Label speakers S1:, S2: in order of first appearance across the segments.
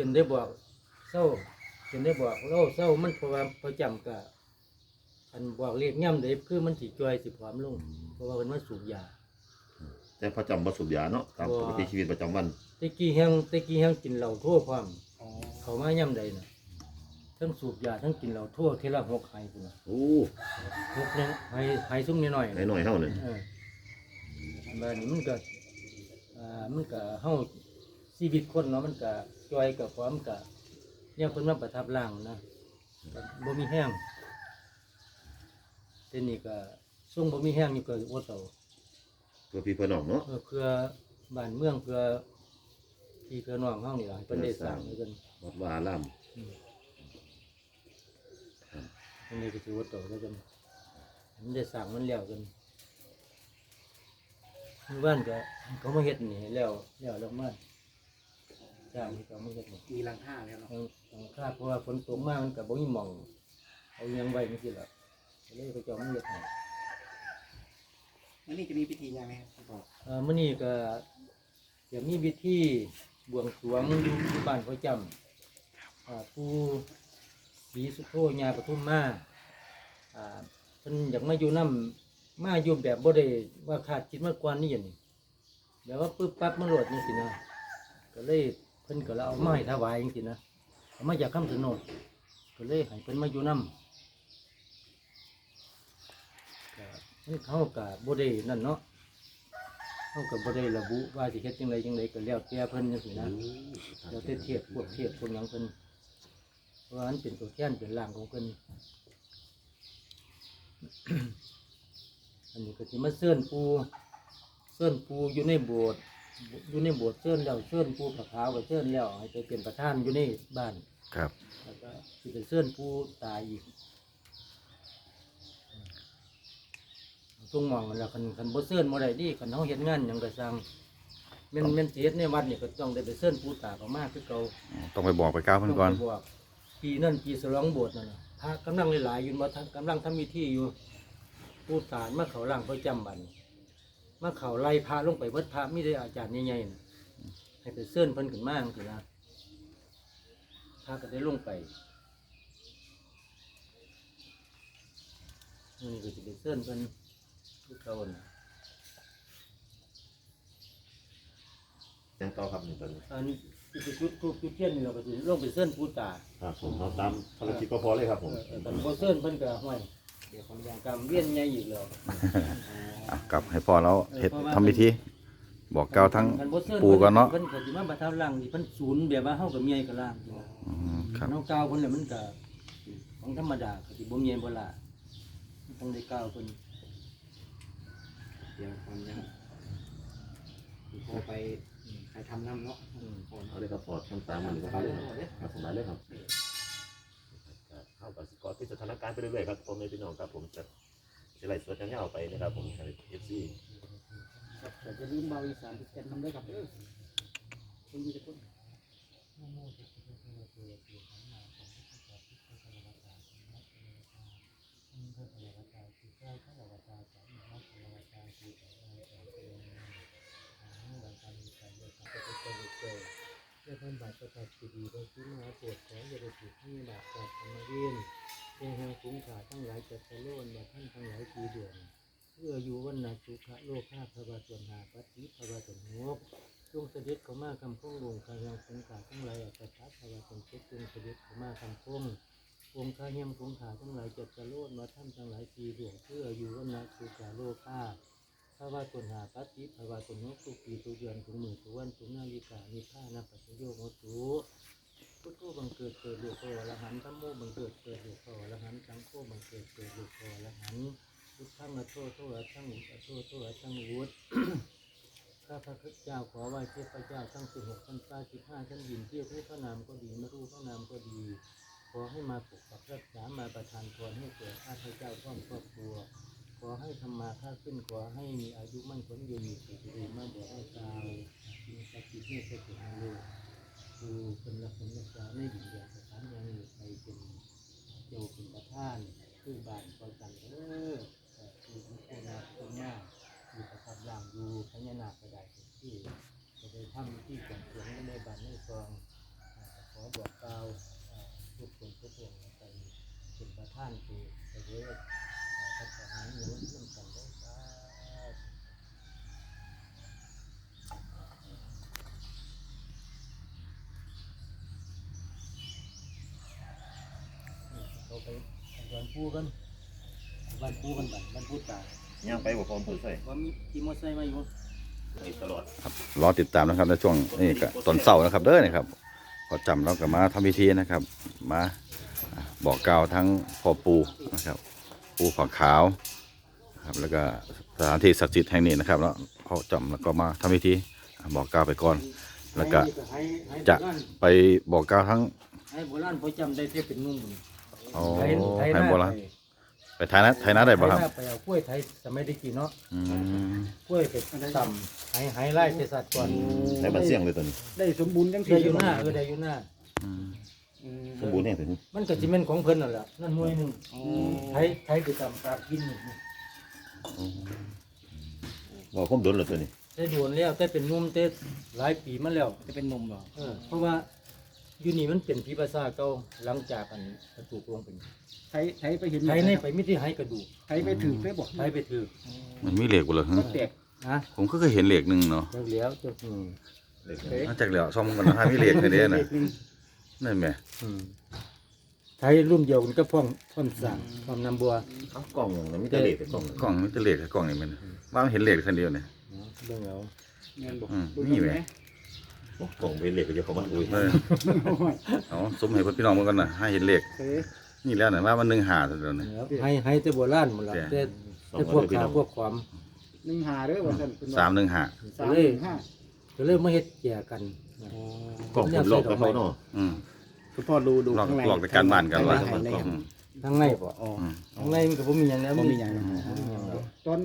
S1: จนได้บอกเศร้าจนได้บอกเราเศร้ามันเพราะว่าประจำกะอันบอกเรียกย่ำเด็คือมันสิจอยสิผอมลงเพราะว่ามันมาสูบยา
S2: แต่พอจำบ่สูบยาเนาะตามปกติชีวิตประจำวัน
S1: ตะกี้แห้งตะกี้แห้งกินเหล้าทั่วความ
S3: อ๋อ
S1: เขามาย่ำใดน่ะทั้งสูบยาทั้งกินเหล้าทั่วเทละหกไห้พุ่นน่ะ
S2: โอ้
S1: หกเนี่ยไห้ไห้ซุ้มนิดหน่อย
S2: หน่อยๆเท่านึง
S1: เออบ้านนี้มันก็อ่ามันก็เฮาชีวิตคนเนาะมันก็ จอยกับความก็เนี่ยเพิ่นมาประทับร่างนะก็บ่มีแห้งแต่นี่ก็ส่งบ่มีแห้งนี่ก็อดเอา
S2: เพื่อพี่เพื่อน้องเนาะ
S1: เออเพื่อบ้านเมืองเพื่อพี่เพื่อน้องเฮานี่ล่ะให้เพิ่นได้สร้างให้เพิ่น
S2: วัดวาอาราม
S1: อืมอันนี้ก็สิอดเอาแล้วกันมันได้สร้างมันแล้วกันมีบ้านก็เขามาเฮ็ดนี่แล้วแล้วแล้วมา จ้างที่เขามาเฮ็ดนี่
S3: มีรังค่าแล้วเนาะ
S1: เอาเอาคาดเพราะว่าฝนตกมามันก็บ่มีหม่องเอาอิหยังไว้จังซี่ล่ะก็เลยเขาเจ้ามาเฮ็ดให้
S3: วันนี้จะมีพิธียังไงครับคุณพ่อ
S1: เอ่อมื้อนี้ก็จะมีพิธีบวงสรวงอยู่ที่บ้านเขาจำอ่าปู่ศรีสุโธญาปทุมมาอ่าเพิ่นอยากมาอยู่นํมาอยู่แบบบ่ได้ว่าคาดคิดมาก่อนนี่หยังนี่แบบว่าปึ๊บปั๊บมาโหลดจังซี่นะก็เลยเพิ่นก็เลยเอามาให้ถวายจังซี่นะเอามาจากคำสนดก็เลยให้เพิ่นมาอยู่นํก็เขาก็บ่ได้นั่นเนาะเขาก็บ่ได้ระบุว่าสิเฮ็ดจังไดจังไดก็แล้วแต่เพิ่นจังซี่นะแล้วแต่เทียบพวกเทียบพวกหยังเพิ่นเพราะว่ามันเป็นตัวแทนเป็นร่างของเพิ่นอันนี้ก็สิมาเชิญปูเชิญปูอยู่ในโบสถ์ อยู่ในโบสถ์เชิญแล้วเชิญปูผาขาวก็เชิญแล้วให้ไปเป็นประธานอยู่ในบ้าน
S4: ครับ
S1: แล้วก็สิไปเชิญปูตายอีกตรงหมองนั่นแหล้วคันคันบ่เชิญบ่ได้ดีคันเฮาเฮ็ดงานหยังก็สั่งแม่นแม่นสิเฮ็ดในวัดนี่ก็ต้องได้ไปเชิญปูตาเขามาคือเก่า
S4: ต้องไปบอกไปกล่าวเพิ่นก่อน
S1: ต้องไปบปีนั่นปีสลองโบสถ์นั่นน่ะพระกำลังหลายๆอยู่บ่ทันกำลังทำพิธีอยู่ปูตานมาเขาล่างประจำบัดน มาเข่าไล่พระลงไปเบิดพระไมีได้อาจารย์ใหญ่ๆนะให้ไปเชิญเพิ่นขึ้นมาจังซี่นะพระก็ได้ลงไปนี่ก็สิไปเชิญเพิ่นคือเก่านะ
S2: ยังต่อครับหนี่งตอนนี้
S1: อันนี้สิไปจุดทูบจุดเทียนนี่เราก็สิลงไปเชิญปูตา
S2: ครับผมเอาตามภารกิจก็พอเลยครับผม
S1: เออแต่บ่เชิญเพิ่นก็ห้วย เดี๋ยวคนอย่างกรรมเวียนใหญ่อีกแล้ว
S4: อะกลับให้พ่อเราเฮ็ด
S1: เพราะว่า
S4: ทำพิธีบอกกล่าวทั้ง
S1: คับ่เชิญ
S4: ปู่ก่อนเนาะ
S1: เพิ่นก็สิมาประทับร่างนี่เพิ่นศูนย์แบบว่าเฮากับเมียกับร่างอยู่
S4: อืมครับ
S1: เฮาก้าวเพิ่นแล้วมันก็ของธรรมดาก็สิบ่เมียบ่ล่ะมันต้องได้ก้าวเพิ่น
S3: เดี๋ยวผมจะคุณพ่อไปใครทำน้ำเนาะ
S1: อืม
S3: พ่อ
S2: เอาเลยครับพอทำตามมันครับครับผมได้เลยครับ เข้ากับสกอตที่สถานการณ์ไปเรื่อยๆครับผมในพี่น้องครับผมจะจะไล่สวดยาวๆไปนะครับผมเอฟซี
S1: ครับแต่จะลืมเบาอีสานที่กันทำได้ครับเด้อคุณมีแต่คนเพื่อ ท่านบาปประทับสิดีพระคุณมหาปรดขออย่าได้ถูกให้บาปจากธรรมเวียนเพียงแห่งคุ้งขาทั้งหลายจัดสะโลนบาท่านทั้งหลายปีเดือนเพื่ออยู่วันนาสุขะโลกาภาวะส่วนหาปัจจิภาวะส่วนงบจงเสด็จเข้ามาคำพ้องลงกายังคุ้งขาทั้งหลายอัตถาภาวะส่วนเจ็ดจงเสด็จเข้ามาคำพ้ององค์ข้าเยี่ยมคุ้งขาทั้งหลายจัดสะโลนบาท่านทั้งหลายปีเดือนเพื่ออยู่วันนาสุขะโลกา ภาวะตนหาปัจจิภาวะตนนกทุกปีทุกเดือนทุกมือทุกวันทุกนาฬิกานิพานะปัจจโยโมตุพุทโธบังเกิดเกิดลูกโตอรหันต์ธัมโมบังเกิดเกิดลูกโตอรหันสังโฆบังเกิดเกิดลูกโตอรหันพุทธังอโทโทอะทังอุอะโทโทอะทังวุฒข้าพระพุทธเจ้าขอไหว้เทพเจ้าทั้งสิบหกพันฟ้าสิบห้าชั้นดินเที่ยวรู้พระนามก็ดีไม่รู้พระนามก็ดี ขอให้มาปกปักรักษามาประทานพรให้แก่ข้าพเจ้าพร้อมครอบครัว ขอให้ธรรมาค่าขึ้นขอให้มีอายุมั่นคงยืนมีสุขดีมากบอกให้กาวมีสติเมตติอายุคือเป็นละคนละกาไม่หยุดหย่าสถานยังอยู่ไปเป็นโยเป็นประท่านคือบานปอยกันเออคือทุกคนนะคนหน้าอยู่ประทับร่างดูพญานาคกระไดที่จะได้ทำที่กลมเสียงในบานไในฟองขอบอกกล่าวทุกคนทุกองไปเป็นประท่านคือจะได้ ปูกันวันปูกันบันวันปูตาย
S2: ย่างไปบ่พร้อมเพิ่นใส่
S1: ว่ามีขี่มอเตอร์ไซค์มาอยู่
S2: นี่ตลอด
S4: รอติดตามนะครับในช่วงนี่ก็ตอนเสาร์นะครับเด้อนะครับพอจำเราก็มาทำพิธีนะครับ มาอะบอกกล่าวทั้งพ่อปู่นะครับ ปู่ผักขาวนะครับแล้วก็สถานที่ศักดิ์สิทธิ์แห่งนี้นะครับแล้วพอจำแล้วก็มาทำพิธีอะบอกกล่าวไปก่อน แล้วก็
S1: ให้ให้
S4: จะ
S1: โบราณ
S4: ไปบอกกล่าวทั้ง
S1: ให้โบราณพอจำได้ที่เป็นนุ่ม
S4: โอ้
S1: ไทยไทย
S4: ไทย
S1: หน้า
S4: โบราณ
S1: ไป
S4: ไปไทยนะไทยนะได้บ่ครับ
S1: ไทยหน้าไปเอากล้วยไทยสมัยได้กี่เนาะ
S4: อืม
S1: กล้วยเป็ดต่ำให้ให้ไล่เป็ดสัตว์ก่อน
S2: ในบ้านเสี่ยงเลยตัวนี้
S3: ได้สมบูรณ์จัง
S1: ได้อยู่หน้าเออได้อยู่หน้า
S4: อืม
S3: อืม
S2: สมบูรณ์แน่ถึง
S1: มันก็จิเมนของเพิ่นนั่นแหละนั่นหน่วยหนึ่ง
S3: อ๋อ
S1: ไทยไทยคือต่ำปลากินนี่
S2: บ่ผมโดนแล้วตัวนี้
S1: ได้โดนแล้วแต่เป็นนุ่มแต่หลายปีมาแล้ว
S3: จะเป็นนมเหรอ
S1: เออเพราะว่า อยู่นี่มันเป็นผีภาษาเก่าหลังจากอันกระดูกลงเป็น
S3: ไทยไทยไปเห็น
S1: ไทยในไปมิติให้กระดูก
S3: ไทยไปถือไปบอก
S1: ไทยไปถือ
S4: มันมีเหล็กบ่เลยฮะ
S3: แตก
S1: นะ
S4: ผมก็เคยเห็นเหล็กหนึ่งเนาะ
S1: จังเหลียวจังอืม
S2: เด็ก
S3: เอ๊ะ
S4: นอกจากเหลียวซ่อมกันนะถ้ามีเหล็กในเด้น่ะนั่นแหม
S1: อืมไทยรุ่นเดียวกันก็พ่อมพ่อมสั่งพ่อมน้ำบัว
S2: เอ้ากล่องน่ะมีแต่เด็กแต่กล่อง
S4: กล่องมันจะเหล็กกับกล่องนี่มันว่ามันเห็นเหล็กคันเดียวเนี่ย
S1: เนาะเบิ่งเอา
S3: เงินบอก
S4: อืม
S3: ดู
S4: นี่
S3: ตรง
S4: แห
S3: ไห
S4: ม
S2: กล่องเป็นเหล็กก็จะเข้ามาอุ้ย
S4: เออเอาสมให้พี่น้องมันกันนะให้เห็นเหล็ก
S3: เอ๊ะ
S4: นี่แล้วนะว่ามันหนึ่งหาตัวเดียวเนี่ย
S1: แล้วให้ให้แต่โบราณหมดละ
S4: แก่
S1: แต่แต่พวกข่าวพวกความ
S3: หนึ่งหาเด้อว่าซั่นเป็นว่
S4: สามหนึ่งหา
S3: สามหนึ่งห้า
S1: ก็เลยมาเฮ็ดแก่กันนะ
S2: กล่องผมหลอกกับเขาเนาะ
S4: อืม
S3: คุณพ่อดูดู
S4: หลอก
S3: ข้างใน
S4: หลอกแต่การบ้านกันว่า
S3: ข้างใน
S4: อืม
S1: ทั้งในบ่
S3: อ๋อ
S4: อืม
S1: ทั้งในมันก็บ่มีหยังแล้ว
S3: บ่มีหยังนะ
S1: บ่มีหยังแล้ว
S3: ตอน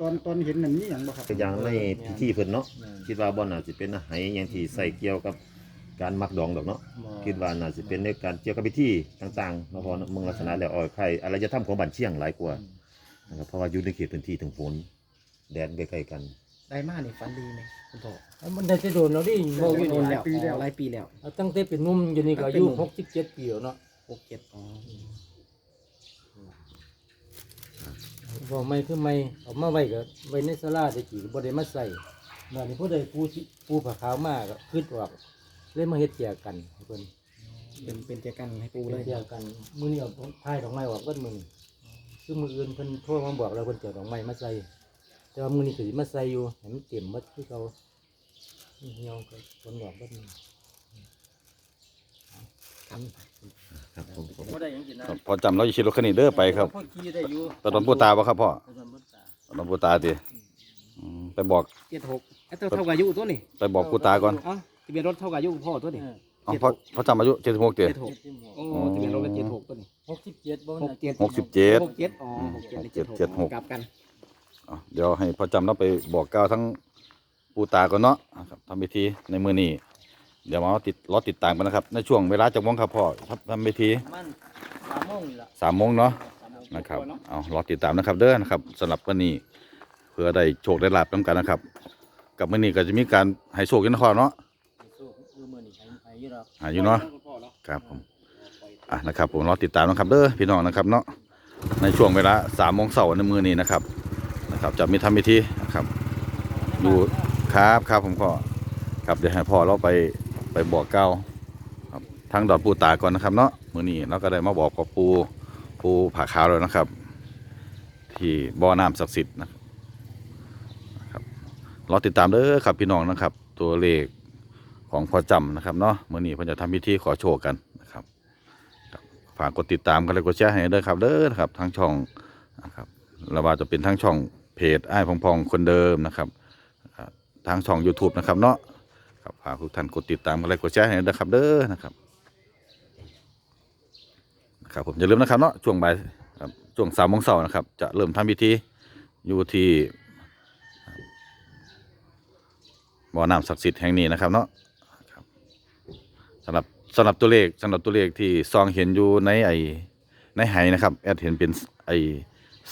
S3: ตอนตอนเห็นนั่นมีหยังบ่ครับ
S2: ก็อย่างในพิธีเพิ่นเนาะ
S1: แม่น
S2: คิดว่าบ่น่าสิเป็นอาหารอย่างที่ใส่เกี่ยวกับการมักดองดอกเนาะ
S1: บ่
S2: คิดว่าน่าสิเป็นในการเกี่ยวกับพิธีต่างๆเนาะเพราะเมืองลักษณะแล้วอ้อยไข่อะไรจะทำของบ้านเชียงหลายกว่านะครับเพราะว่าอยู่ในเขตพื้นที่ถึงฝนแดนใกล้ๆกัน
S3: ได้มานี่ฝันดีไหมคุณพ่อ
S1: แล้วมันได้จะโดนแล้วดิบ่อยู่
S3: โด
S1: นี่
S3: น
S1: แห
S3: แล้
S1: ละ
S3: วปีแล้วหลายปีแล้ว
S1: เอาตั้งแต่เป็นหนุ่มอยู่นี่ก็อายุ67ปีแล้วเนาะ
S3: หกเจ็ดอ๋อ
S1: บ่ไม่คือไม่เอามาไว้ก็ไว้ในศาลาได้กี่บ่ได้มาใส่เมื่อนี้ผู้ใดผู้ที่ผู้ผ้าขาวมาก็คิดออกเลยมาเฮ็ดแก่กันให้เพิ่น
S3: เป็นเป็นเจอกันให้ปู
S1: ปู
S3: เล
S1: เลยยเดียวกันมือนี้เอาท้ายดอกไม้ออกเบิดมือนี้คือมืออื่นเพิ่นโทรมาบอกเราเพิ่นจะเอาดอกไม้มาใส่แต่ว่ามือนี้ก็สิมาใส่อยู่ให้มันเต็มหมดคือเขาเหี่ยวก็ผลดอกเบิดมือ
S2: ครับ ผมผม
S1: บ่ได้หยังกินนะ
S4: พอจำเราจะขี่รถคันนี้เด้อไปครับ
S1: พ่อขี่ได้อยู่
S4: ตะดอนปูตาบ่ครับพ่อ
S1: ตะดอนปูตา
S4: ตะดอนปูตาติอืมไปบอก
S3: เจ็ดหกไอ้ตัวเท่ากับอายุตัวนี่
S4: ไปบอกปูตาก่อน
S3: เอ๋อทะเบียนรถเท่ากับอายุพ่อตัวนี่
S1: เออ
S4: อ๋อพอพอจำอายุเจ็ดสิบหกเตีย
S3: เจ็ดหกโอ้ทะเบียนรถเป็นเจ็ดหกตัวนี่
S1: หกสิบเจ็ดบ่
S3: หกเจ็ด
S4: หกสิบเจ็ด
S3: หกเจ็ดอ๋อหกเจ็ด
S4: หกเจ็ดเจ็ดหก
S3: กลับกัน
S4: อะเดี๋ยวให้พอจำเราไปบอกกล่าวทั้งปูตาก่อนเนาะนะครับทำพิธีในมือนี้ เดี๋ยวมาติดรอติดตามกันนะครับ ในช่วงเวลาจะมงครับพ่อครับทำพิธี
S1: มันสามโมงนี่ล่ะ
S4: สามโมงเนาะ
S1: สามโมง
S4: นะครับเอารอติดตามนะครับเด้อนะครับสำหรับวันนี้เพื่อได้โชคได้ลาบน้ำกันนะครับ กับวันนี้ก็จะมีการให้โชคกันนะครับเนาะ
S1: สู้คือมื้อนี้ให้ให้อยู่ดอก
S4: อ่าอยู่เนาะครับผมอะนะครับผมรอติดตามนะครับเด้อพี่น้องนะครับเนาะในช่วงเวลาสามโมงเสาร์ในมือนี้นะครับนะครับ จะมีทำพิธีนะครับ อยู่ครับครับผมก็ครับเดี๋ยวให้พ่อเราไปไป บอกเก้าครับทางดอนปูตาก่อนนะครับ เนาะมื้อนี้เราก็ได้มาบอกกับปูปูผาขาวแล้วนะครับ ที่บ่อน้ำศักดิ์สิทธิ์นะครับรอติดตามเด้อครับพี่น้องนะครับ ตัวเลขของพ่อจำนะครับเนาะมื้อนี้เพิ่นจะทำพิธีขอโชคกันนะครับฝากกดติดตามกันเลยกดแชร์ให้เด้อครับเด้อนะครับทางช่องนะครับแล้วว่าจะเป็นทางช่องเพจไอ้พองพองคนเดิมนะครับทางช่อง YouTube นะครับเนาะ ครับฝากทุกท่านกดติดตามกันเลยกดแชร์ให้ด้วยครับเด้อนะครับนะครับผมอย่าลืมนะครับเนาะช่วงบ่ายครับช่วงสามโมงเช้านะครับ จะเริ่มทำพิธีอยู่ที่บ่อน้ำศักดิ์สิทธิ์แห่งนี้นะครับเนาะสำหรับสำหรับตัวเลขสำหรับตัวเลขที่ซองเห็นอยู่ในไอในไหนะครับแอดเห็นเป็นไอ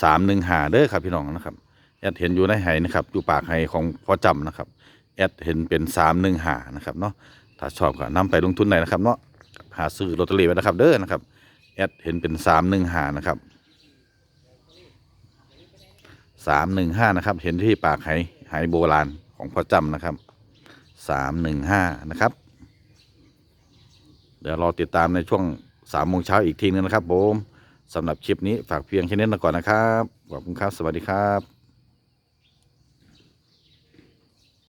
S4: สามหนึ่งหาเด้อครับพี่น้องนะครับแอดเห็นอยู่ในไหนะครับอยู่ปากไหของพ่อจำนะครับ แอดเห็นเป็นสามหนึ่งหานะครับเนาะถ้าชอบก็นำไปลงทุนได้นะครับเนาะหาซื้อลอตเตอรี่ไว้นะครับเด้อนะครับแอดเห็นเป็นสามหนึ่งหานะครับสามหนึ่งห้านะครับ เห็นที่ปากไหไหโบราณของพ่อจำนะครับสามหนึ่งห้านะครับ เดี๋ยวรอติดตามในช่วงสามโมงเช้าอีกทีนึงนะครับผมสำหรับคลิปนี้ฝากเพียงแค่นี้ก่อนนะครับขอบคุณครับ สวัสดีครับ